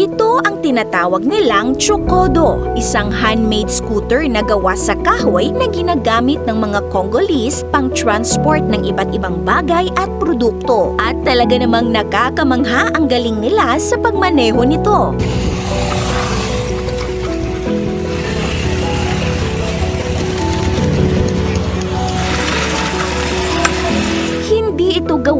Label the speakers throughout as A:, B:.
A: Ito ang tinatawag nilang Chocodo, isang handmade scooter na gawa sa kahoy na ginagamit ng mga Congolese pang transport ng iba't ibang bagay at produkto. At talaga namang nakakamangha ang galing nila sa pagmaneho nito.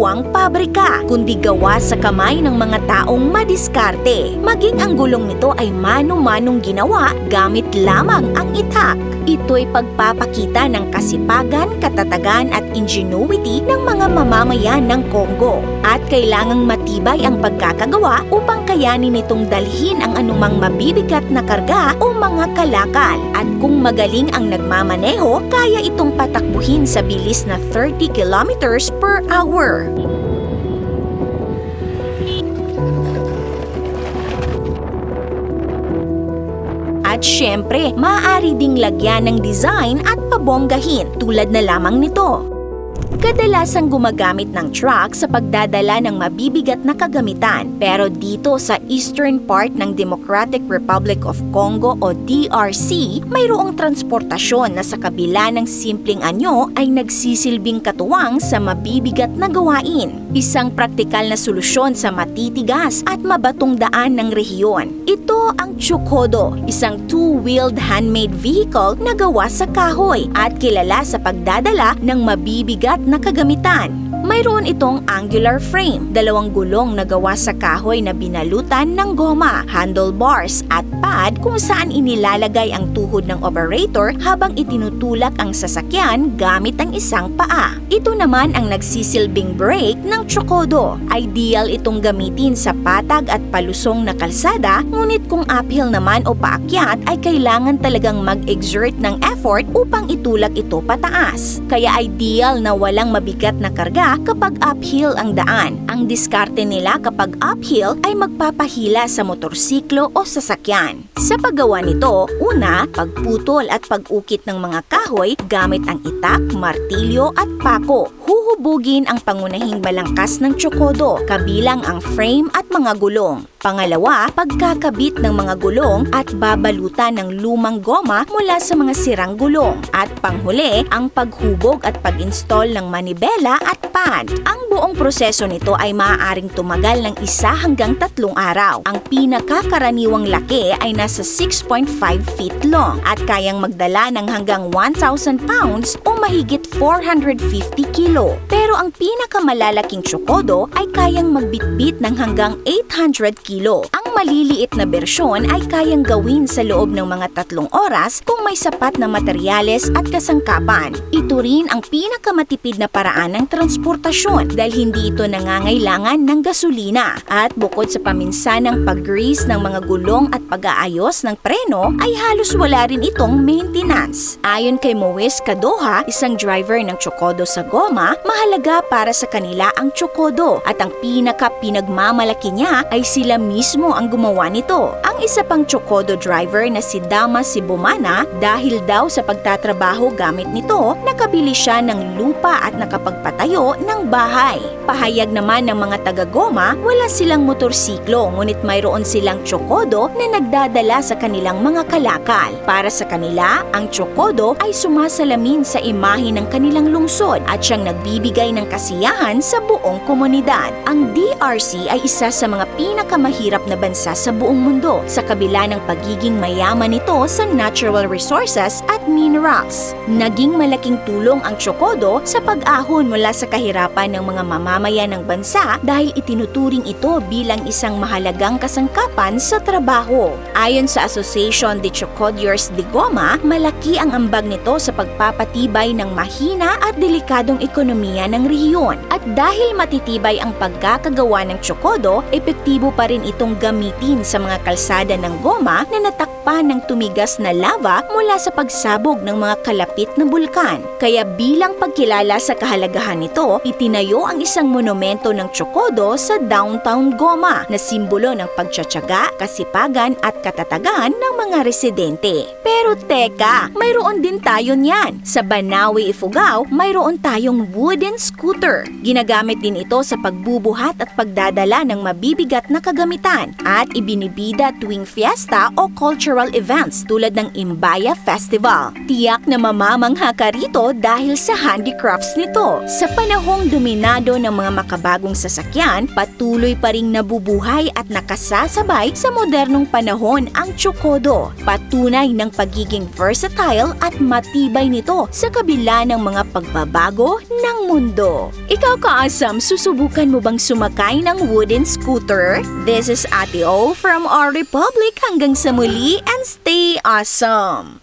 A: Gawang pabrika, kundi gawa sa kamay ng mga taong madiskarte. Maging ang gulong nito ay mano-manong ginawa gamit lamang ang itak. Ito'y pagpapakita ng kasipagan, katatagan at ingenuity ng mga mamamayan ng Congo. At kailangang matibay ang pagkakagawa upang kayanin nitong dalhin ang anumang mabibigat na karga o mga kalakal. At kung magaling ang nagmamaneho, kaya itong patakbuhin sa bilis na 30 kilometers per hour. At syempre, maaari ding lagyan ng design at pabonggahin tulad na lamang nito. Kadalasang gumagamit ng truck sa pagdadala ng mabibigat na kagamitan. Pero dito sa eastern part ng Democratic Republic of Congo o DRC, mayroong transportasyon na sa kabila ng simpleng anyo ay nagsisilbing katuwang sa mabibigat na gawain. Isang praktikal na solusyon sa matitigas at mabatong daan ng rehiyon. Ito ang Chocodo, isang two-wheeled handmade vehicle na gawa sa kahoy at kilala sa pagdadala ng mabibigat na kagamitan. Mayroon itong angular frame, dalawang gulong na gawa sa kahoy na binalutan ng goma, handlebars at pad kung saan inilalagay ang tuhod ng operator habang itinutulak ang sasakyan gamit ang isang paa. Ito naman ang nagsisilbing brake ng Chocodo. Ideal itong gamitin sa patag at palusong na kalsada, ngunit kung uphill naman o paakyat ay kailangan talagang mag-exert ng effort upang itulak ito pataas. Kaya ideal na walang mabigat na karga kapag uphill ang daan. Ang diskarte nila kapag uphill ay magpapahila sa motorsiklo o sasakyan. Sa paggawa nito, una, pagputol at pag-ukit ng mga kahoy gamit ang itak, martilyo at pako. Huhubugin ang pangunahing balangkas ng tsokodo, kabilang ang frame at mga gulong. Pangalawa, pagkakabit ng mga gulong at babalutan ng lumang goma mula sa mga sirang gulong. At panghuli, ang paghubog at pag-install ng manibela at pad. Ang buong proseso nito ay maaaring tumagal ng isa hanggang tatlong araw. Ang pinakakaraniwang laki ay nasa 6.5 feet long at kayang magdala ng hanggang 1,000 pounds o mahigit 450 kilo. Pero ang pinakamalalaking tsokodo ay kayang magbitbit ng hanggang 800 kilo. Maliliit na bersyon ay kayang gawin sa loob ng mga tatlong oras kung may sapat na materyales at kasangkapan. Ito rin ang pinakamatipid na paraan ng transportasyon dahil hindi ito nangangailangan ng gasolina. At bukod sa paminsanang pag-grease ng mga gulong at pag-aayos ng preno, ay halos wala rin itong maintenance. Ayon kay Moes Kadoha, isang driver ng Chocodo sa goma, mahalaga para sa kanila ang Chocodo at ang pinaka pinagmamalaki niya ay sila mismo ang gumawa nito. Ang isa pang Chocodo driver na si Dama Sibumana dahil daw sa pagtatrabaho gamit nito, nakabili siya ng lupa at nakapagpatayo ng bahay. Pahayag naman ng mga taga-goma, wala silang motorsiklo ngunit mayroon silang Chocodo na nagdadala sa kanilang mga kalakal. Para sa kanila, ang Chocodo ay sumasalamin sa imahe ng kanilang lungsod at siyang nagbibigay ng kasiyahan sa buong komunidad. Ang DRC ay isa sa mga pinakamahirap na bansa sa buong mundo sa kabila ng pagiging mayaman nito sa natural resources at minerals. Naging malaking tulong ang Chocodo sa pag-ahon mula sa kahirapan ng mga mamamayan ng bansa dahil itinuturing ito bilang isang mahalagang kasangkapan sa trabaho. Ayon sa Association de Chocodiers de Goma, malaki ang ambag nito sa pagpapatibay ng mahina at delikadong ekonomiya ng rehiyon. At dahil matitibay ang pagkakagawa ng Chocodo, epektibo pa rin itong gamitin sa mga kalsada ng goma na natakpan ng tumigas na lava mula sa pagsabog ng mga kalapit na bulkan. Kaya bilang pagkilala sa kahalagahan nito, itinayo ang isang monumento ng Chocodo sa downtown Goma na simbolo ng pagtsatsaga, kasipagan at katatagan ng mga residente. Pero teka, mayroon din tayo niyan. Sa Banawi, Ifugao, mayroon tayong wooden scooter. Ginagamit din ito sa pagbubuhat at pagdadala ng mabibigat na kagamitan at ibinibida tuwing fiesta o cultural events tulad ng Imbaya Festival. Tiyak na mamamangha ka rito dahil sa handicrafts nito. Sa panahong dominado ng mga makabagong sasakyan, patuloy pa ring nabubuhay at nakasasabay sa modernong panahon ang Chocodo. Patunay ng pagiging versatile at matibay nito sa kabila ng mga pagbabago ng mundo. Ikaw kaasam, susubukan mo bang sumakay ng wooden scooter? This is Ate O from our Republic hanggang sa muli and stay awesome!